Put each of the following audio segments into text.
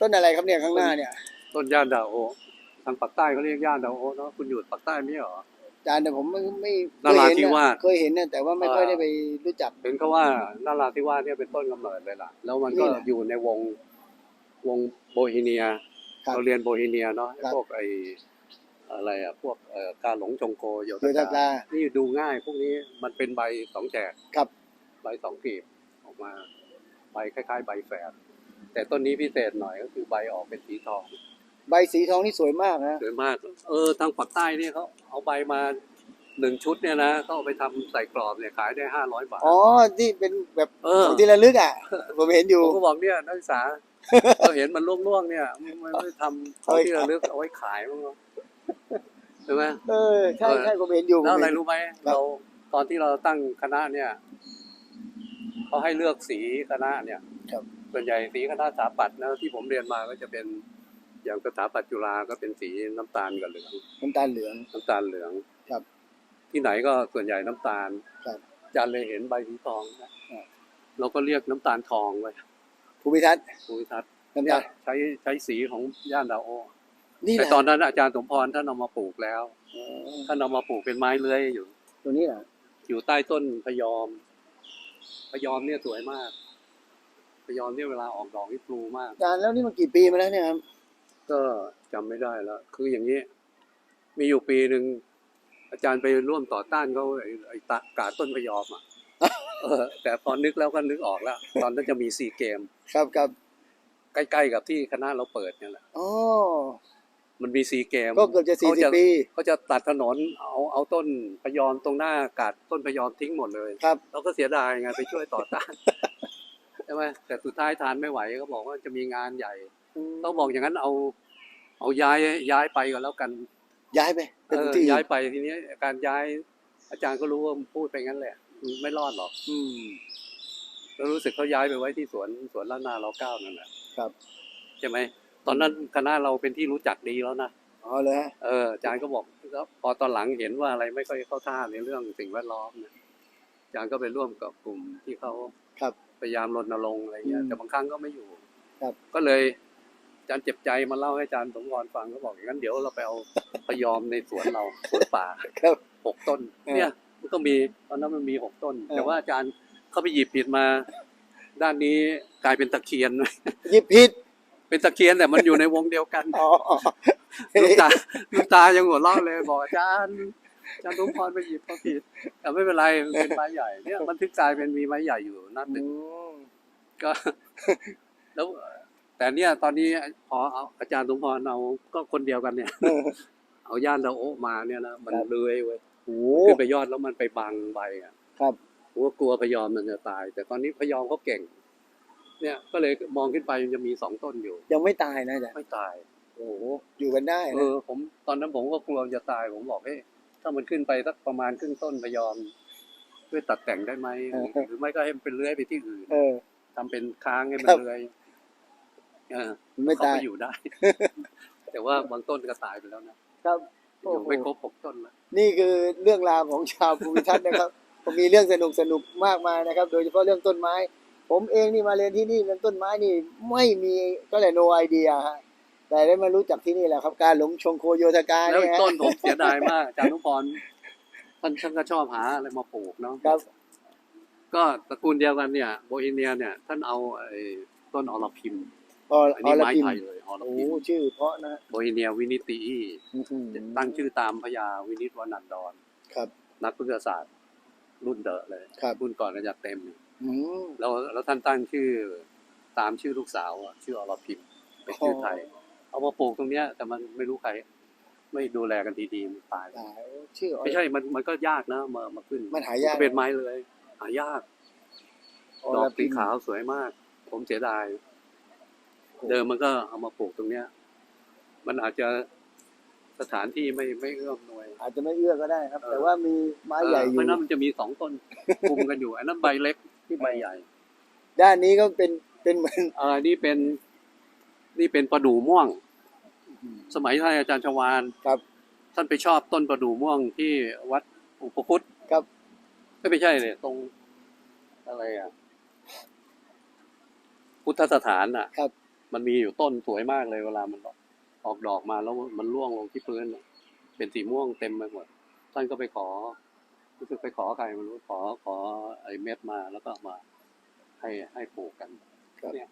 ต้นอะไรครับเนี่ยข้างหน้าเนี่ยต้นย่านดาวโอทางปากใต้เขาเรียกย่านดาวโอเนาะคุณอยู่ปากใต้ไม่ใช่เหรออาจารย์แต่ผมไม่ไม่นราธิวาสเคยเห็นนะแต่ว่าไม่ค่อยได้ไปรู้จักเห็นเขาว่านาราธิวาสเนี่ยเป็นต้นกำเนิดเลยล่ะ แล้วมันก็นี่แหละอยู่ในวงวงโบฮีเนียครับเราเรียนโบฮีเนียเนาะไอ้ครับพวกไออะไรอะพวกเอ่อการหลงจงโกโยโยธากากานี่ดูง่ายพวกนี้มันเป็นใบสองแฉกครับ ใบสองกลีบออกมาใบคล้าย ๆ ใบแฝด แต่ต้นนี้พิเศษหน่อยก็คือใบออกเป็นสีทอง ใบสีทองนี่สวยมากนะสวยมาก เออทางปากใต้เนี่ยเขาเอาใบมาหนึ่งชุดเนี่ยนะเขาเอาไปทำใส่กรอบเนี่ยขายได้ห้าร้อยบาท อ๋อ ที่เป็นแบบเออของที่ระลึกอะ ผมเห็นอยู่ผมก็บอกเนี่ยนักศึกษาเราเห็นมันล่วงๆเนี่ยไม่ไม่ทำของที่ระลึกเอาไว้ขายมั้างเหรอใช่ไหมเออใช่ใช่ผมเห็นอยู่ผมแล้วอะไรเห็นรู้ไหมเราตอนที่เราตั้งคณะเนี่ยเขาให้เลือกสีคณะเนี่ยครับ ส่วนใหญ่สีคณะสถาปัตย์นะที่ผมเรียนมาก็จะเป็นอย่างสถาปัตย์จุฬาก็เป็นสีน้ำตาลกับเหลือง น้ำตาลเหลืองน้ำตาลเหลือง ครับ ที่ไหนก็ส่วนใหญ่น้ำตาลครับอาจารย์เลยเห็นใบสีทองนะเราก็เรียกน้ำตาลทองไว้ภูมิทัศน์ภูมิทัศน์น้ำตาลใช้ใช้สีของย่านดาวโอนี่แหแต่ละตอนนั้นอาจารย์สมพรท่านเอามาปลูกแล้ว อ๋อท่านเอามาปลูกเป็นไม้เลื้อยอยู่ ตัวนี้เหรออยู่ใต้ต้นพะยอม พะยอมเนี่ยสวยมาก พะยอมเนี่ยเวลาออกดอกนี่ปลูมาก อาจารย์แล้วนี่มันกี่ปีมาแล้วเนี่ยครับก็จำไม่ได้แล้ว คืออย่างนี้ มีอยู่ปีหนึ่งอาจารย์ไปร่วมต่อต้านเขาไอ้ไอ้ตะกาต้นพะยอมอะ เออ แต่พอนึกแล้วก็นึกออกแล้ว ตอนนั้นจะมีซีเกม ครับครับใกล้ๆกับที่คณะเราเปิดเนี่ยแหละ อ๋อมันมีซีเกม ก็เกือบจะสี่เขาสิบจะปีเขาจะตัดถนนเอาเอาต้นพะยอมตรงหน้ากาดต้นพะยอมทิ้งหมดเลย ครับ เราก็เสียดายไงไปช่วยต่อต้าน ใช่ไหมแต่สุดท้ายทานไม่ไหวเขาบอกว่าจะมีงานใหญ่ต้องบอกอย่างนั้นเอา เอาย้ายย้ายไปก็แล้วกัน ย้ายไปเป็นเออที่ย้ายไปทีนี้การย้ายอาจารย์ก็รู้ว่าพูดไปงั้นแหละ ไม่รอดหรอก อืมแล้วรู้สึกเขาย้ายไปไว้ที่สวนสวนล้านนาเราเก้านั่นแหละครับใช่ไหมตอนนั้นคณะเราเป็นที่รู้จักดีแล้วนะอ๋อเลยฮะเอออาจารย์ก็บอกแล้วพอตอนหลังเห็นว่าอะไรไม่ค่อยเข้าท่าในเรื่องสิ่งแวดล้อมเนี่ยอาจารย์ก็ไปร่วมกับกลุ่มที่เขาครับ พยายามรณรงค์อะไรเงี้ย อืมแต่บางครั้งก็ไม่อยู่ครับ ก็เลยอาจารย์เจ็บใจมาเล่าให้อาจารย์สมพรฟังก็บอกอย่างนั้นเดี๋ยวเราไปเอาพยอมในสวนเราสวนป่า ครับ หกต้น เออเนี่ยมันก็มีตอนนั้นมันมีหกต้น เออ แต่ว่าอาจารย์เขาไปหยิบผิดมา ด้านนี้กลายเป็นตะเคียน หยิบผิดเป็นตะเคียนแต่มันอยู่ในวงเดียวกันอ๋อ ลูกตาลูกตายังหัวเราะเลยบอกอาจารย์ อาจารย์สมพรไปหยิบเขาผิดแต่ไม่เป็นไรมันเป็นไม้ใหญ่เนี่ยมันถึงกลายเป็นมีไม้ใหญ่อยู่นัดหนึ่งก็ แล้ว แต่เนี่ย ตอนนี้พอเอาอาจารย์สมพรเอาก็คนเดียวกันเนี่ย เอาย่านดาวโอะมาเนี่ยนะมันครับเลื้อยเว้ยโอ้ขึ้นไปยอดแล้วมันไปบังใบอะ ครับผมก็กลัวพยอมมันจะตาย แต่ตอนนี้พยอมเขาเก่ง เนี่ย ก็เลยมองขึ้นไปมันจะมีสองต้นอยู่ ยังไม่ตายนะอาจารย์ไม่ตาย โอ้โหอยู่กันได้เอนะอผมตอนนั้นผมก็กลัวจะตายผมบอกเฮ้ย ถ้ามันขึ้นไปสักประมาณครึ่งต้นพยอมช่วยตัดแต่งได้ไหมหรือไม่ก็ให้มันเป็นเลื้อยไปที่อื่นเออทำเป็นค้างให้มัครันบเลื้อยเออไม่เขาตายไปอยู่ได้ แต่ว่าบางต้นก็ตายไปแล้วนะครับโอ้อยู่โหไม่ครบหกต้นแล้วนี่คือเรื่องราวของชาวภูมิทัศน์นะครับผมมีเรื่องสนุกสนุกมากมายนะครับ โดยเฉพาะเรื่องต้นไม้ ผมเองนี่มาเรียนที่นี่เรื่องต้นไม้นี่ ไม่มีก็เลย no idea ฮะ แต่ได้มารู้จักที่นี่แหละครับการหลงชงโคโยธกาแล้วเนี่ยอีกฮะต้นผมเสียดายมากอาจารย์นุพรท่านช่างก็ชอบหาอะไรมาปลูกเนาะครับ ก็ตระกูลเดียวกันเนี่ยโบฮีเนียเนี่ย ท่านเอาไอ้ต้นอรพิมอออันอนี้รไม้พิมไทยเลยอรโอ้พิมชื่อเพราะนะโบฮีเนียวินิตีอื้อหือตั้งชื่อตามพญาวินิตวนันดร ครับ นักพฤกษศาสตร์รุ่นเดอะเลยครับ รุ่นก่อนอาจารย์เต็ม อืมแล้วแล้วท่านตั้งชื่อตามชื่อลูกสาวอะชื่ออรพิมเป็นชื่อไทย เอามาปลูกตรงเนี้ย แต่มันไม่รู้ใคร ไม่ดูแลกันดีๆมันตายหลายชื่ออรไม่ใช่มันมันก็ยากนะมามาขึ้นมันหายากก็เป็นไม้เลย หายากอดอรกสีพิมขาวสวยมาก ผมเสียดาย เดิมมันก็เอามาปลูกตรงเนี้ย มันอาจจะสถานที่ไม่ไม่เอื้อมหน่วย อาจจะไม่เอื้อก็ได้ครับเออแต่ว่ามีไม้ใหญ่อเพยู่ราะนั้นมันจะมีสองต้นคุมกันอยู่ อันนั้นใบเล็กที่ใบใหญ่ ด้านนี้ก็เป็นเป็นเหมือนเออนี่เป็น นี่เป็นประดู่ม่วง สมัยท่านอาจารย์ชวานครับ ท่านไปชอบต้นประดู่ม่วงที่วัดอุปคุตครับไม่ไม่ใช่เลยตรงอะไรอะ พุทธสถานอะ ครับ มันมีอยู่ต้นสวยมากเลยเวลามันออกดอกมาแล้วมันร่วงลงที่พื้นน่ะเป็นสีม่วงเต็มไปหมด ท่านก็ไปขอรู้สึกไปขอใครไมันรู้ขอขอไอ้เม็ดมาแล้วก็เอามาให้ให้ปลูกกันครับเนี่ย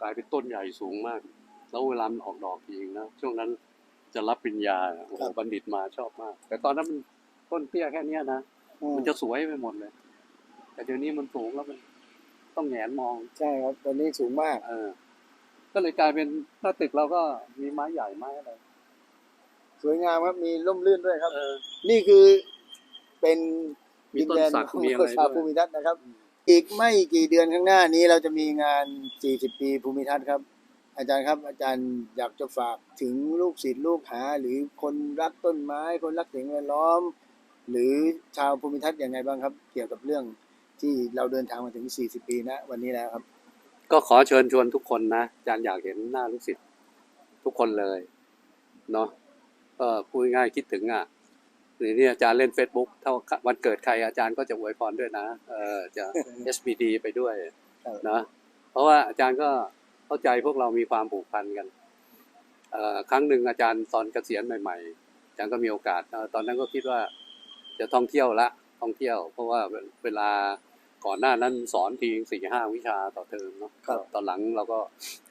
กลายเป็นต้นใหญ่สูงมาก แล้วเวลามันออกดอกจริงนะช่วงนั้นจะรับปริญญาโอ้โหบัณฑิตมาชอบมาก แต่ตอนนั้นมันต้นเตี้ยแค่เนี้ยนะอืมมันจะสวยไปหมดเลย แต่เดี๋ยวนี้มันสูงแล้วมันต้องแหงนมองใช่ครับตอนนี้สูงมาก เออ ก็เลยกลายเป็นหน้าตึกเราก็มีไม้ใหญ่ไม้อะไรสวยงามครับมีร่มรื่นด้วยครับเออนี่คือเป็นมีดินต้นแดนสักของมีอะไรชาวด้วยภูมิทัศน์นะครับ อีกไม่กี่เดือนข้างหน้านี้เราจะมีงาน 40 ปีภูมิทัศน์ครับ อาจารย์ครับ อาจารย์อยากจะฝากถึงลูกศิษย์ลูกหา หรือคนรักต้นไม้ คนรักสิ่งแวดล้อม หรือชาวภูมิทัศน์อย่างไงบ้างครับ เกี่ยวกับเรื่องที่เราเดินทางมาถึง 40 ปีนะ วันนี้แล้วครับ ก็ขอเชิญชวนทุกคนนะอาจารย์อยากเห็นหน้าลูกศิษย์ทุกคนเลยเนาะก็พูดง่ายคิดถึงอะ หรือเนี่ยอาจารย์เล่น Facebook ถ้าวันเกิดใครอาจารย์ก็จะอวยพรด้วยนะเออจะ SBD ไปด้วยครับนะเพราะว่าอาจารย์ก็เข้าใจพวกเรามีความผูกพันกันเอ่อครั้งหนึ่งอาจารย์ตอนเกษียณใหม่ ๆ อาจารย์ก็มีโอกาสเอ่อตอนนั้นก็คิดว่าจะท่องเที่ยวละ ท่องเที่ยว เพราะว่าเวลาก่อนหน้านั้นสอนทีสี่ห้าวิชาต่อเทอมเนาะครับตอนหลังเราก็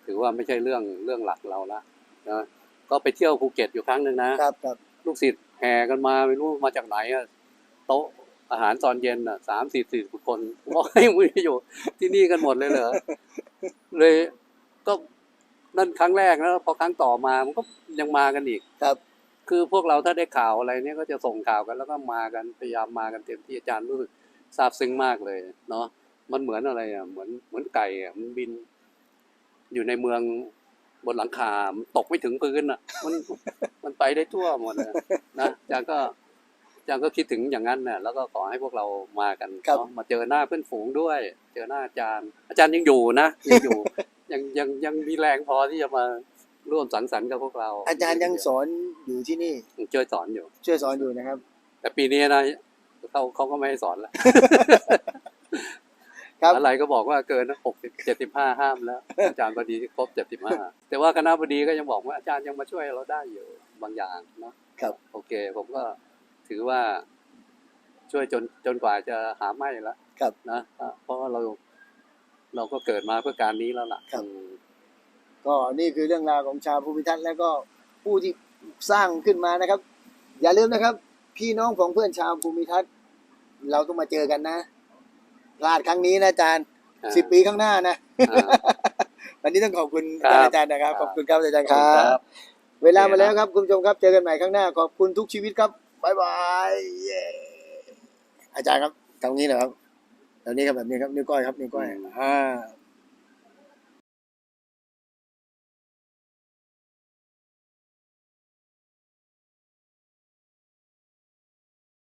ถือว่าไม่ใช่เรื่องเรื่องหลักเราละนะก็ไปเที่ยวภูเก็ตอยู่ครั้งหนึ่งนะครับครับลูกศิษย์ แห่กันมาไม่รู้มาจากไหนอะโต๊ะอาหารตอนเย็นอะสามสี่สี่คนบอกให้มึงอยู่ ที่นี่กันหมดเลยเหรอเลยก็นั่นครั้งแรกนะพอครั้งต่อมามันก็ยังมากันอีกครับ คือพวกเราถ้าได้ข่าวอะไรเนี่ยก็จะส่งข่าวกันแล้วก็มากันพยายามมากันเต็มที่อาจารย์รู้สึกซาบซึ้งมากเลย เนาะมันเหมือนอะไรอะเหมือนเหมือนไก่อะมันบิน อยู่ในเมือง บนหลังคามันตกไม่ถึงพื้นอะ มันมันไปได้ทั่วหมดเลยนะอาจารย์ก็อาจารย์ก็คิดถึงอย่างนั้นน่ะ แล้วก็ขอให้พวกเรามากันครับ เนาะมาเจอหน้าเพื่อนฝูงด้วย เจอหน้าอาจารย์ อาจารย์ยังอยู่นะยังอยู่ ยังยังยังมีแรงพอที่จะมาร่วมสังสรรค์กับพวกเราอาจารย์ยังสอนอยู่ที่นี่ช่วยสอนอยู่ ช่วยสอนอยู่นะครับ แต่ปีนี้นะเขาเขาก็ไม่ให้สอนแล้ว ครับอะไรก็บอกว่าเกินหกสิบเจ็ดสิบห้าห้ามแล้ว อาจารย์พอดีที่ครบเจ็ดสิบห้าแต่ว่าคณะบดีก็ยังบอกว่าอาจารย์ยังมาช่วยเราได้อยู่บางอย่างเนาะครับ โอเค ผมก็ถือว่าช่วยจนจนกว่าจะหาไม่แล้วครับนะเพราะว่าเราเราก็เกิดมาเพื่อการนี้แล้วล่ะครับอืมก็นี่คือเรื่องราวของชาวภูมิทัศน์และก็ผู้ที่สร้างขึ้นมานะครับ อย่าลืมนะครับ พี่น้องของเพื่อนชาวภูมิทัศน์ เราต้องมาเจอกันนะ พลาดครั้งนี้นะอาจารย์อ่าสิบปีข้างหน้านะอ่าวันนี้ต้องขอบคุณครับอาจารย์นะครับคขรับอบคุณครับอาจารย์คขอบรัคุณครับบเวลามาโอเคนะแล้วครับคุณผู้ชมครับ เจอกันใหม่ข้างหน้า ขอบคุณทุกชีวิตครับบ๊ายบายเย้อาจารย์ครับทางนี้นะครับตรงนี้ครับแบบนี้ครับนิ้วก้อยครับนิ้วก้อยอ่า